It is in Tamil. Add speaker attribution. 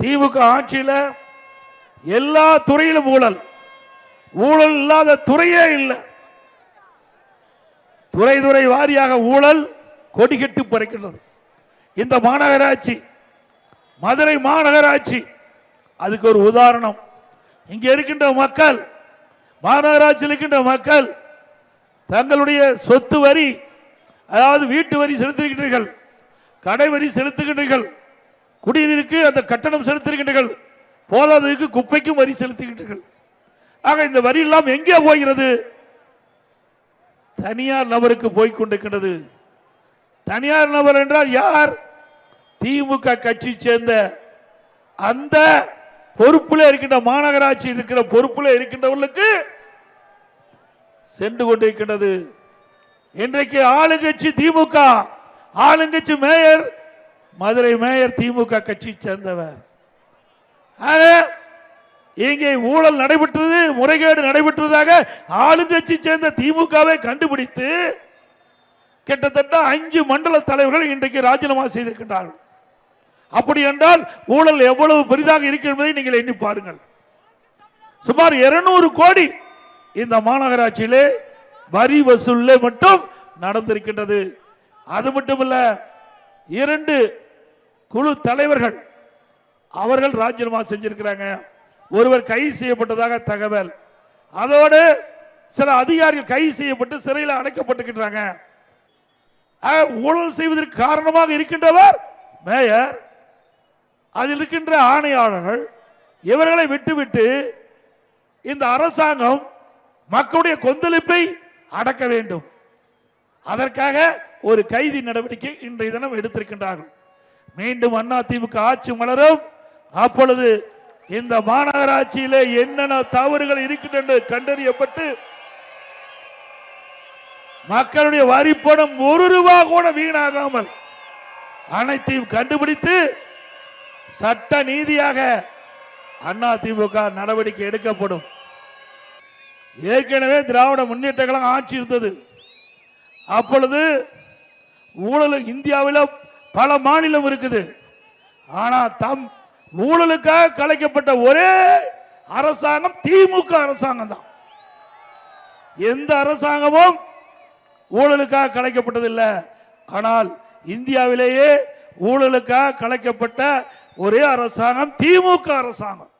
Speaker 1: திமுக ஆட்சியில் எல்லா துறையிலும் ஊழல். ஊழல் இல்லாத துறையே இல்லை. துறை துறை வாரியாக ஊழல் கொடிகட்டு பறக்கின்றது இந்த மாநகராட்சி மதுரை மாநகராட்சி அதுக்கு ஒரு உதாரணம். இங்கே இருக்கின்ற மக்கள் மாநகராட்சியில் இருக்கின்ற மக்கள் தங்களுடைய சொத்து வரி அதாவது வீட்டு வரி செலுத்துகின்றீர்கள் கடை வரி செலுத்துகின்றீர்கள் குடிநீருக்கு அந்த கட்டணம் செலுத்துகின்றீர்கள். போதாததுக்கு குப்பைக்கும் வரி செலுத்துகின்றீர்கள். ஆக இந்த வரி எல்லாம் எங்கே போகிறது? தனியார் நபருக்கு போய் கொண்டிருக்கின்றது. தனியார் நபர் என்றால் யார்? திமுக கட்சி சேர்ந்த அந்த பொறுப்புல இருக்கின்ற மாநகராட்சி இருக்கிற பொறுப்புல இருக்கின்றவர்களுக்கு சென்று கொண்டிருக்கின்றது. இன்றைக்கு ஆளுங்கட்சி திமுக ஆளுங்கட்சி மேயர் மதுரை மேயர் திமுக கட்சி சேர்ந்தவர். ஆக இங்கே ஊழல் நடைபெற்றது முறைகேடு நடைபெற்றதாக ஆளுங்கட்சி சேர்ந்த திமுகவை கண்டுபிடித்து கிட்டத்தட்ட அஞ்சு மண்டல தலைவர்கள் இன்றைக்கு ராஜினாமா செய்திருக்கின்றார்கள். அப்படி என்றால் ஊழல் எவ்வளவு பெரிதாக இருக்கின்றதை நீங்கள் எண்ணி பாருங்கள். சுமார் 200 கோடி இந்த மாநகராட்சியிலே வரி வசூலில் மட்டும் நடந்திருக்கின்றது. அது மட்டுமல்ல இரண்டு குழு தலைவர்கள் அவர்கள் ராஜினாமா செஞ்சிருக்கிறாங்க. ஒருவர் கைது செய்யப்பட்டதாக தகவல். அதோடு சில அதிகாரிகள் கைது செய்யப்பட்டு சிறையில் அடைக்கப்பட்டிருக்கிறாங்க ஊழல் செய்வதற்கு காரணமாக இருக்கின்றவர் மேயர். அதில் இருக்கின்ற ஆணையாளர்கள் இவர்களை விட்டுவிட்டு இந்த அரசாங்கம் மக்களுடைய கொந்தளிப்பை அடக்க வேண்டும். அதற்காக ஒரு கைதி நடவடிக்கை இன்றைய தினம் எடுத்திருக்கின்றார்கள். மீண்டும் அண்ணா திமுக ஆட்சி மலரும். அப்பொழுது இந்த மாநகராட்சியிலே என்னென்ன தவறுகள் இருக்கின்றன என்று கண்டறியப்பட்டு மக்களுடைய வரி பணம் ஒரு ரூபா கூட வீணாகாமல் அனைத்தையும் கண்டுபிடித்து சட்ட நீதியாக அண்ணா திமுக நடவடிக்கை எடுக்கப்படும். ஏற்கனவே திராவிட முன்னேற்ற கழகம் ஆட்சி இருந்தது. அப்பொழுது ஊழல் இந்தியாவில் பல மாநிலம் இருக்குது. ஆனா தம் ஊழலுக்காக கலைக்கப்பட்ட ஒரே அரசாங்கம் திமுக அரசாங்கம் தான். எந்த அரசாங்கமும் ஊழலுக்காக கலைக்கப்பட்டதில்லை. ஆனால் இந்தியாவிலேயே ஊழலுக்காக கலைக்கப்பட்ட ஒரே அரசாங்கம் திமுக அரசாங்கம்.